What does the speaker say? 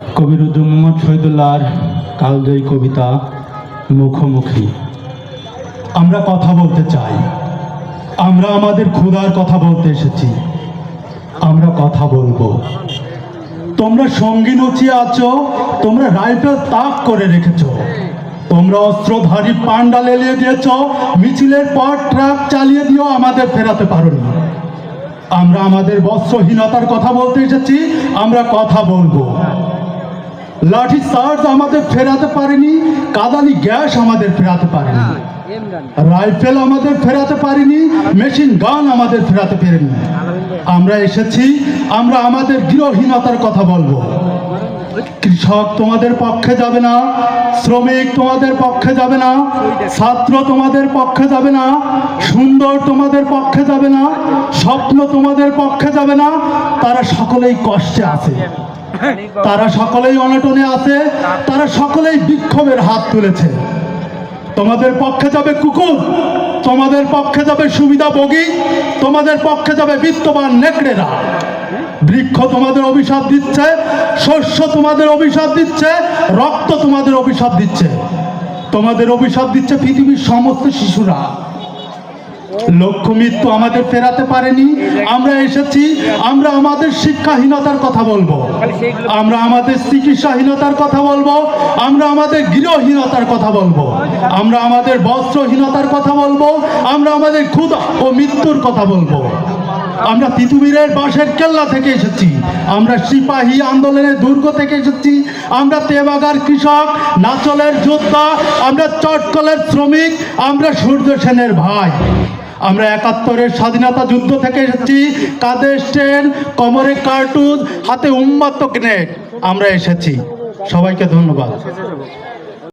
কবিরুদ্দিন মোহাম্মদ শহীদুল্লাহর কালজয়ী কবিতা মুখোমুখি। আমরা কথা বলতে চাই। আমরা আমাদের ক্ষুধার কথা বলতে এসেছি। আমরা কথা বলব। তোমরা সঙ্গী নচিয়ে আছো, তোমরা রাইফেল তাক করে রেখেছো। তোমরা অস্ত্রধারী পান্ডা লেলিয়ে দিয়েছ, মিছিলের পর ট্রাক চালিয়ে দিয়েও আমাদের ফেরাতে পারোনি। আমরা আমাদের বস্ত্রহীনতার কথা বলতে এসেছি, আমরা কথা বলব। লাঠি চার্জ আমাদের ফেরাতে পারেনি কাদানি গ্যাস আমাদের ফেরাতে পারেনি। রাইফেল আমাদের ফেরাতে পারেনি মেশিন গান আমাদের ফেরাতে পারেনি। আমরা এসেছি আমরা আমাদের গৃহহীনতার কথা বলব। কৃষক তোমাদের পক্ষে যাবে না শ্রমিক তোমাদের পক্ষে যাবে না ছাত্র তোমাদের পক্ষে যাবে না সুন্দর তোমাদের পক্ষে যাবে না স্বপ্ন তোমাদের পক্ষে যাবে না তারা সকলেই কষ্টে আছে। তারা সকলেই অনটনে আছে, তারা সকলেই বিক্ষোভের হাত তুলেছে। তোমাদের পক্ষে যাবে কুকুর, তোমাদের পক্ষে যাবে সুবিধাভোগী তোমাদের পক্ষে যাবে বিত্তবান নেকড়েরা। বৃক্ষ তোমাদের অভিশাপ দিচ্ছে, শস্য তোমাদের অভিশাপ দিচ্ছে, রক্ত তোমাদের অভিশাপ দিচ্ছে। তোমাদের অভিশাপ দিচ্ছে পৃথিবীর সমস্ত শিশুরা। লক্ষ্য মৃত্যু আমাদের ফেরাতে পারেনি। আমরা এসেছি, আমরা আমাদের শিক্ষাহীনতার কথা বলব। আমরা আমাদের চিকিৎসাহীনতার কথা বলব, আমরা আমাদের গৃহহীনতার কথা বলব। আমরা আমাদের বস্ত্রহীনতার কথা বলব, আমরা আমাদের ক্ষুধা ও মৃত্যুর কথা বলব। আমরা তিতুমিরের বাঁশের কেল্লা থেকে এসেছি। আমরা সিপাহী আন্দোলনের দুর্গ থেকে এসেছি। আমরা তেবাগার কৃষক, নাচলের যোদ্ধা, আমরা চটকলের শ্রমিক, আমরা সূর্য সেনের ভাই। আমরা একাত্তরের স্বাধীনতা যুদ্ধ থেকে এসেছি। কাঁধে স্টেন কমরে কার্টুন, হাতে উন্মত্ত গ্রেনেড। আমরা এসেছি। সবাইকে ধন্যবাদ।